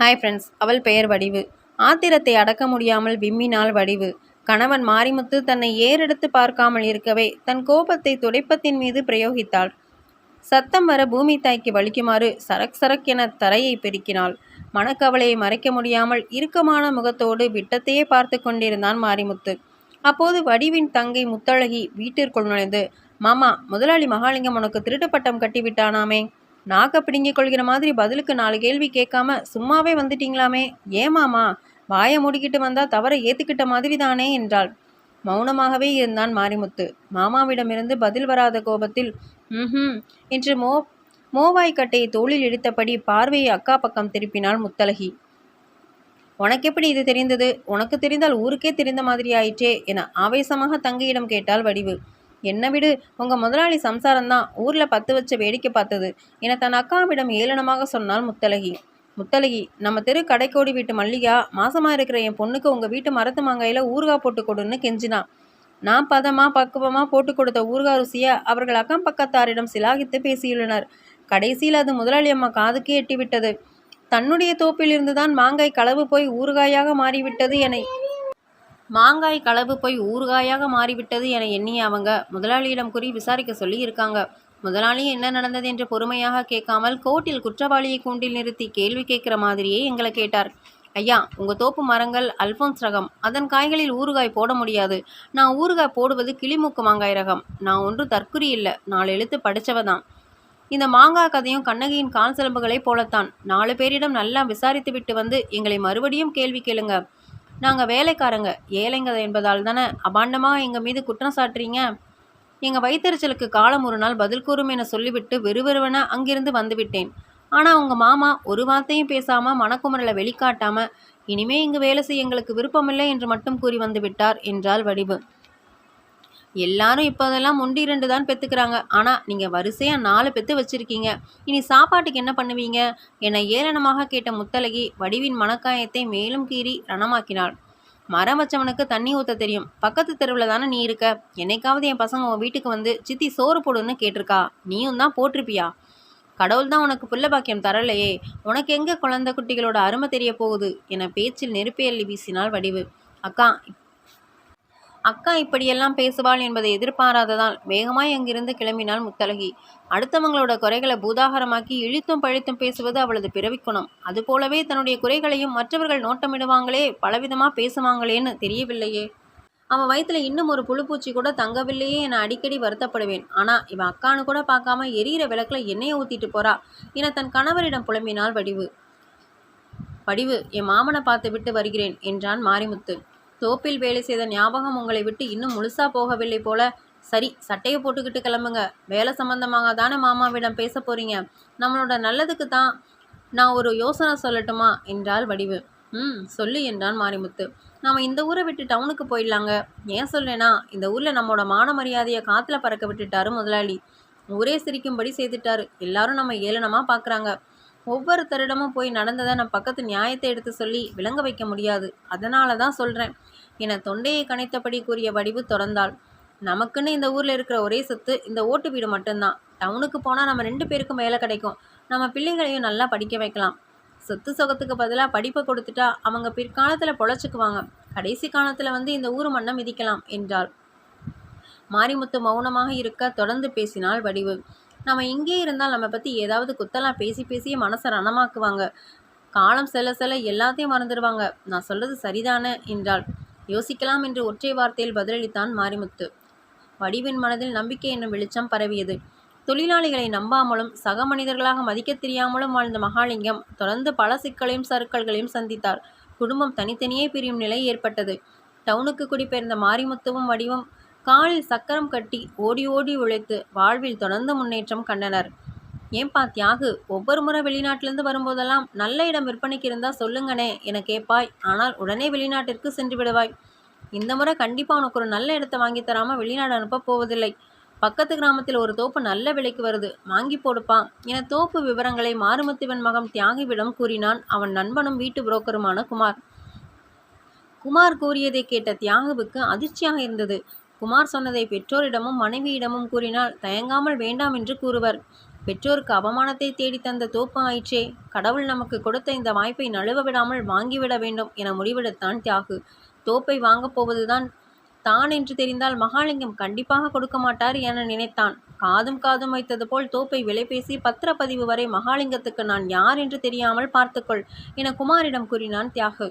Hi friends அவள் பெயர் வடிவு. ஆத்திரத்தை அடக்க முடியாமல் விம்மினாள் வடிவு. கணவன் மாரிமுத்து தன்னை ஏறெடுத்து பார்க்காமல் இருக்கவே தன் கோபத்தை துடைப்பத்தின் மீது பிரயோகித்தாள். சத்தம் வர பூமி தாய்க்கு வலிக்குமாறு சரக் சரக் என தரையை பெருக்கினாள். மனக்கவலையை மறைக்க முடியாமல் இறுக்கமான முகத்தோடு விட்டத்தையே பார்த்து கொண்டிருந்தான் மாரிமுத்து. அப்போது வடிவின் தங்கை முத்தழகி வீட்டிற்குள் நுழைந்து மாமா முதலாளி மகாலிங்கம் உனக்கு திருட்டு பட்டம் கட்டிவிட்டானாமே. நாக்க பிடுங்கி கொள்கிற மாதிரி பதிலுக்கு நாலு கேள்வி கேட்காம சும்மாவே வந்துட்டீங்களாமே? ஏமாமா வாயை மூடிக்கிட்டு வந்தா தவற ஏத்துக்கிட்ட மாதிரி தானே என்றாள். மௌனமாகவே இருந்தான் மாரிமுத்து. மாமாவிடமிருந்து பதில் வராத கோபத்தில் ம் என்று மோ மோவாய் கட்டையை தோளில் இழுத்தபடி பார்வையை அக்கா பக்கம் திருப்பினாள் முத்தலகி உனக்கு எப்படி இது தெரிந்தது? உனக்கு தெரிந்தால் ஊருக்கே தெரிந்த மாதிரி ஆயிற்றே என ஆவேசமாக தங்கையிடம் கேட்டாள் வடிவு. என்ன விடு உங்கள் முதலாளி சம்சாரம்தான். ஊரில் பத்து வச்ச வேடிக்கை பார்த்தது. என தன் அக்காவிடம் ஏளனமாக சொன்னாள் முத்தலகி. முத்தலகி நம்ம தெரு கடைக்கோடி வீட்டு மல்லிகா மாசமாக இருக்கிற என் பொண்ணுக்கு உங்கள் வீட்டு மரத்து மாங்காயில் ஊறுகாய் போட்டு கொடுன்னு கெஞ்சினா. நான் பதமாக பக்குவமாக போட்டு கொடுத்த ஊர்கா ருசியை அவர்கள் அக்கம் பக்கத்தாரிடம் சிலாகித்து பேசியுள்ளனர். கடைசியில் அது முதலாளி அம்மா காதுக்கே எட்டிவிட்டது. தன்னுடைய தோப்பிலிருந்து தான் மாங்காய் களவு போய் ஊறுகாயாக மாறிவிட்டது என மாங்காய் களவு போய் ஊறுகாயாக மாறிவிட்டது என எண்ணிய அவங்க முதலாளியிடம் கூறி விசாரிக்க சொல்லி இருக்காங்க முதலாளி என்ன நடந்தது என்று பொறுமையாக கேட்காமல் கோர்ட்டில் குற்றவாளியை கூண்டில் நிறுத்தி கேள்வி கேட்கிற மாதிரியே எங்களை கேட்டார். ஐயா உங்கள் தோப்பு மரங்கள் அல்போன்ஸ் ரகம். அதன் காய்களில் ஊறுகாய் போட முடியாது. நான் ஊறுகாய் போடுவது கிளிமூக்கு மாங்காய் ரகம். நான் ஒன்று தற்குறி இல்லை. நாலு எழுத்து படித்தவ தான் இந்த மாங்காய் கதையும் கண்ணகியின் கால் சிலம்புகளை போலத்தான். நாலு பேரிடம் நல்லா விசாரித்து விட்டு வந்து எங்களை மறுபடியும் கேள்வி கேளுங்க. நாங்கள் வேலைக்காரங்க. ஏழைங்க என்பதால் தானே அபாண்டமாக எங்கள் மீது குற்றம் சாட்டுறீங்க? எங்கள் வைத்தறிச்சலுக்கு காலம் ஒரு நாள் பதில் கூறும் என சொல்லிவிட்டு வெறுவெறுவன அங்கிருந்து வந்துவிட்டேன். ஆனால் உங்கள் மாமா ஒரு வார்த்தையும் பேசாமல் மனக்குமரலை வெளிக்காட்டாமல் இனிமே இங்கு வேலை செய்ய எங்களுக்கு விருப்பமில்லை என்று மட்டும் கூறி வந்து விட்டார் என்றாள் வடிவு. எல்லாரும் இப்போதெல்லாம் ஒன்று இரண்டு தான் பெற்றுக்கிறாங்க ஆனால் நீங்கள் வரிசையாக நாலு பெற்று வச்சுருக்கீங்க. இனி சாப்பாட்டுக்கு என்ன பண்ணுவீங்க? என ஏளனமாக கேட்ட முத்தலகி வடிவின் மனக்காயத்தை மேலும் கீறி ரணமாக்கினாள். மரம் வச்சவனுக்கு தண்ணி ஊற்ற தெரியும். பக்கத்து தெருவில் தானே நீ இருக்க? என்னைக்காவது என் பசங்க உன் வீட்டுக்கு வந்து சித்தி சோறு போடுன்னு கேட்டிருக்கா. நீயும் தான் போட்டிருப்பியா? கடவுள் தான் உனக்கு புள்ள பாக்கியம் தரலையே. உனக்கு எங்கே குழந்தை குட்டிகளோட அருமை தெரிய போகுது? என பேச்சில் நெருப்பை அள்ளி வீசினாள் வடிவு. அக்கா அக்கா இப்படியெல்லாம் பேசுவாள் என்பதை எதிர்பாராததால் வேகமாய் அங்கிருந்து கிளம்பினாள் முத்தலகி அடுத்தவங்களோட குறைகளை பூதாகரமாக்கி இழித்தும் பழித்தும் பேசுவது அவளது பிறவிக்குணம். அதுபோலவே தன்னுடைய குறைகளையும் மற்றவர்கள் நோட்டமிடுவாங்களே பலவிதமாக பேசுவாங்களேன்னு தெரியவில்லையே. அவன் வயிற்றுல இன்னும் ஒரு புழுப்பூச்சி கூட தங்கவில்லையே என அடிக்கடி வருத்தப்படுவேன். ஆனா இவன் அக்கானு கூட பார்க்காம எரியிற விளக்குல எண்ணெயை ஊத்திட்டு போறா என தன் கணவரிடம் புலம்பினாள் வடிவு. வடிவு என் மாமனை பார்த்து விட்டு வருகிறேன் என்றான் மாரிமுத்து. தோப்பில் வேலை செய்த ஞாபகம் உங்களை விட்டு இன்னும் முழுசா போகவில்லை போல. சரி சட்டையை போட்டுக்கிட்டு கிளம்புங்க. வேலை சம்பந்தமாக தானே மாமாவிடம் பேச போறீங்க. நம்மளோட நல்லதுக்கு தான் நான் ஒரு யோசனை சொல்லட்டுமா? என்றாள் வடிவு. ம் சொல்லு என்றான் மாரிமுத்து. நாம் இந்த ஊரை விட்டு டவுனுக்கு போயிடலாங்க. ஏன் சொல்லேனா இந்த ஊரில் நம்மளோட மான மரியாதையை காற்றுல பறக்க விட்டுட்டாரு முதலாளி. ஊரே சிரிக்கும்படி செய்துட்டாரு. எல்லாரும் நம்ம ஏளனமாக பார்க்குறாங்க ஒவ்வொருத்தரிடமும் போய் நடந்ததை நான் பக்கத்து நியாயத்தை எடுத்து சொல்லி விளங்க வைக்க முடியாது. அதனால தான் சொல்கிறேன் என தொண்டையை கணைத்தபடி கூறிய வடிவு தொடர்ந்தாள். நமக்குன்னு இந்த ஊரில் இருக்கிற ஒரே சொத்து இந்த ஓட்டு வீடு மட்டும்தான். டவுனுக்கு போனால் நம்ம ரெண்டு பேருக்கும் வேலை கிடைக்கும். நம்ம பிள்ளைகளையும் நல்லா படிக்க வைக்கலாம். சொத்து சொகத்துக்கு பதிலாக படிப்பை கொடுத்துட்டா அவங்க பிற்காலத்தில் பொழைச்சிக்குவாங்க. கடைசி காலத்தில் வந்து இந்த ஊர் மண்ணை மிதிக்கலாம் என்றாள். மாரிமுத்து மௌனமாக இருக்க தொடர்ந்து பேசினாள் வடிவு. நம்ம இங்கே இருந்தால் நம்ம பற்றி ஏதாவது குத்தலாம் பேசி பேசியே மனசை ரணமாக்குவாங்க. காலம் செல்ல செல்ல எல்லாத்தையும் மறந்துடுவாங்க. நான் சொல்றது சரிதானே? என்றாள். யோசிக்கலாம் என்று ஒற்றை வார்த்தையில் பதிலளித்தான் மாரிமுத்து. வடிவின் மனதில் நம்பிக்கை என்னும் வெளிச்சம் பரவியது. தொழிலாளிகளை நம்பாமலும் சக மனிதர்களாக மதிக்கத் தெரியாமலும் வாழ்ந்த மகாலிங்கம் தொடர்ந்து பல சிக்கலையும் சறுக்கல்களையும் சந்தித்தார். குடும்பம் தனித்தனியே பிரியும் நிலை ஏற்பட்டது. டவுனுக்கு குடிபெயர்ந்த மாரிமுத்துவும் வடிவும் காலில் சக்கரம் கட்டி ஓடி ஓடி உழைத்து வாழ்வில் தொடர்ந்து முன்னேற்றம் கண்டனர். ஏன்பா தியாகு ஒவ்வொரு முறை வெளிநாட்டிலிருந்து வரும்போதெல்லாம் நல்ல இடம் விற்பனைக்கு இருந்தால் சொல்லுங்கனே என கேட்பாய் ஆனால் உடனே வெளிநாட்டிற்கு சென்று விடுவாய். இந்த முறை கண்டிப்பாக உனக்கு ஒரு நல்ல இடத்தை வாங்கி தராமல் வெளிநாடு அனுப்ப போவதில்லை. பக்கத்து கிராமத்தில் ஒரு தோப்பு நல்ல விலைக்கு வருது வாங்கி போடுப்பா என தோப்பு விவரங்களை மாறுமுத்துவன் மகன் தியாகிவிடம் கூறினான் அவன் நண்பனும் வீட்டு புரோக்கருமான குமார். குமார் கூறியதை கேட்ட தியாகுவுக்கு அதிர்ச்சியாக இருந்தது. குமார் சொன்னதை பெற்றோரிடமும் மனைவியிடமும் கூறினால் தயங்காமல் வேண்டாம் என்று கூறுவர். பெற்றோருக்கு அவமானத்தை தேடித் தந்த தோப்பு ஆயிற்றே கடவுள் நமக்கு கொடுத்த இந்த வாய்ப்பை நழுவ விடாமல் வாங்கிவிட வேண்டும் என முடிவெடுத்தான் தியாகு. தோப்பை வாங்கப் போவதுதான் தான் என்று தெரிந்தால் மகாலிங்கம் கண்டிப்பாக கொடுக்க மாட்டார் என நினைத்தான். காதும் காதும் வைத்தது போல் தோப்பை விலைபேசி பத்திரப்பதிவு வரை மகாலிங்கத்துக்கு நான் யார் என்று தெரியாமல் பார்த்துக்கொள் என குமாரிடம் கூறினான் தியாகு.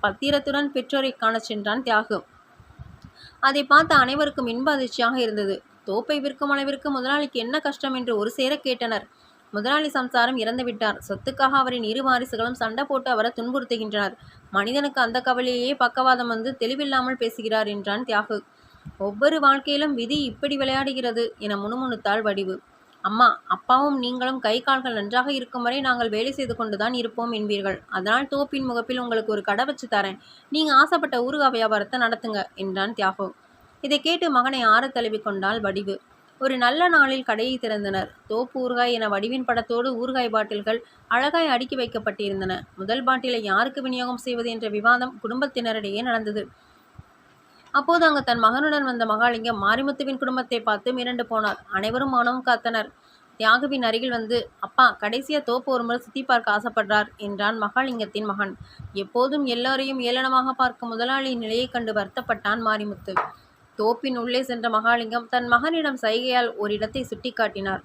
பத்திரத்துடன் பெற்றோரை காணச் சென்றான் தியாகு. அதை பார்த்த அனைவருக்கும் இன்ப அதிர்ச்சியாக இருந்தது. தோப்பை விற்கும் அளவிற்கு முதலாளிக்கு என்ன கஷ்டம் என்று ஒரு சேர கேட்டனர். முதலாளி சம்சாரம் இறந்துவிட்டார் சொத்துக்காக அவரின் இரு வாரிசுகளும் சண்டை போட்டு அவரை துன்புறுத்துகின்றனர். மனிதனுக்கு அந்த கவலையே பக்கவாதம் வந்து தெளிவில்லாமல் பேசுகிறார் என்றான் தியாகு. ஒவ்வொரு வாழ்க்கையிலும் விதி இப்படி விளையாடுகிறது என முணுமுணுத்தாள் வடிவு. அம்மா அப்பாவும் நீங்களும் கை கால்கள் நன்றாக இருக்கும் வரை நாங்கள் வேலை செய்து கொண்டுதான் இருப்போம் என்பீர்கள். அதனால் தோப்பின் முகப்பில் உங்களுக்கு ஒரு கடை வச்சு தரேன். நீங்கள் ஆசைப்பட்ட ஊறுகாய் வியாபாரத்தை நடத்துங்க என்றான் தியாகு. இதை கேட்டு மகனை ஆற தழுவி கொண்டாள் வடிவு. ஒரு நல்ல நாளில் கடையை திறந்தனர். தோப்பு ஊறுகாய் என வடிவின் படத்தோடு ஊறுகாய் பாட்டில்கள் அழகாய் அடுக்கி வைக்கப்பட்டிருந்தன. முதல் பாட்டிலை யாருக்கு விநியோகம் செய்வது என்ற விவாதம் குடும்பத்தினரிடையே நடந்தது. அப்போது அங்கு தன் மகனுடன் வந்த மகாலிங்கம் மாரிமுத்துவின் குடும்பத்தை பார்த்து மிரண்டு போனார். அனைவரும் மௌனம் காத்தனர். தியாகுவின் அருகில் வந்து அப்பா கடைசியாக தோப்பு ஒரு முறை சுத்தி பார்க்க ஆசைப்படுறார் என்றான் மகாலிங்கத்தின் மகன். எப்போதும் எல்லோரையும் ஏளனமாக பார்க்கும் முதலாளியின் நிலையை கண்டு வருத்தப்பட்டான் மாரிமுத்து. தோப்பின் உள்ளே சென்ற மகாலிங்கம் தன் மகனிடம் சைகையால் ஒரு இடத்தை சுட்டிக்காட்டினார்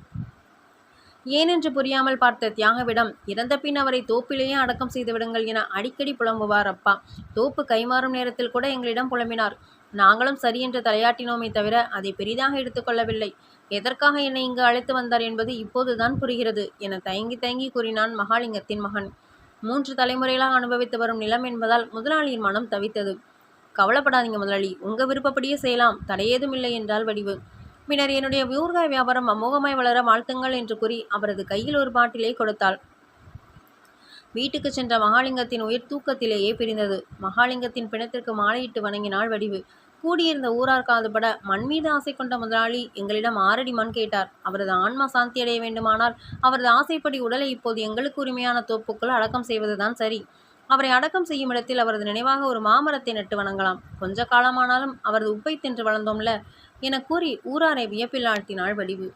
ஏனென்று புரியாமல் பார்த்த தியாகவிடம் இறந்த பின் அவரை தோப்பிலேயே அடக்கம் செய்து விடுங்கள் என அடிக்கடி புலம்புவார் அப்பா. தோப்பு கைமாறும் நேரத்தில் கூட எங்களிடம் புலம்பினார். நாங்களும் சரி என்று தலையாட்டினோமே தவிர அதை பெரிதாக எடுத்துக்கொள்ளவில்லை எதற்காக என்னை இங்கு அழைத்து வந்தார் என்பது இப்போதுதான் புரிகிறது என தயங்கி தயங்கி கூறினான் மகாலிங்கத்தின் மகன். மூன்று தலைமுறைகளாக அனுபவித்து வரும் நிலம் என்பதால் முதலாளியின் மனம் தவித்தது. கவலைப்படாதீங்க முதலாளி உங்க விருப்பப்படியே செய்யலாம். தடையேதும் இல்லை என்றால் வடிவு. பின்னர் என்னுடைய ஊர்காய் வியாபாரம் அமோகமாய் வளர வாழ்த்துங்கள் என்று கூறி அவரது கையில் ஒரு பாட்டிலை கொடுத்தாள். வீட்டுக்கு சென்ற மகாலிங்கத்தின் உயிர் தூக்கத்திலேயே பிரிந்தது. மகாலிங்கத்தின் பிணத்திற்கு மாலையிட்டு வணங்கினாள் வடிவு. கூடியிருந்த ஊரார் காதுபட மண் மீது ஆசை கொண்ட முதலாளி எங்களிடம் ஆறடி மண் கேட்டார். அவரது ஆன்மா சாந்தி அடைய வேண்டுமானால் அவரது ஆசைப்படி உடலை இப்போது எங்களுக்கு உரிமையான தோப்புக்குள் அடக்கம் செய்வதுதான் சரி. அவரை அடக்கம் செய்யும் இடத்தில் அவரது நினைவாக ஒரு மாமரத்தை நட்டு வணங்கலாம். கொஞ்ச காலமானாலும் அவரது உப்பை தின்று வளர்ந்தோம்ல என கூறி ஊராரை வியப்பில் ஆழ்த்தினாள் வடிவு.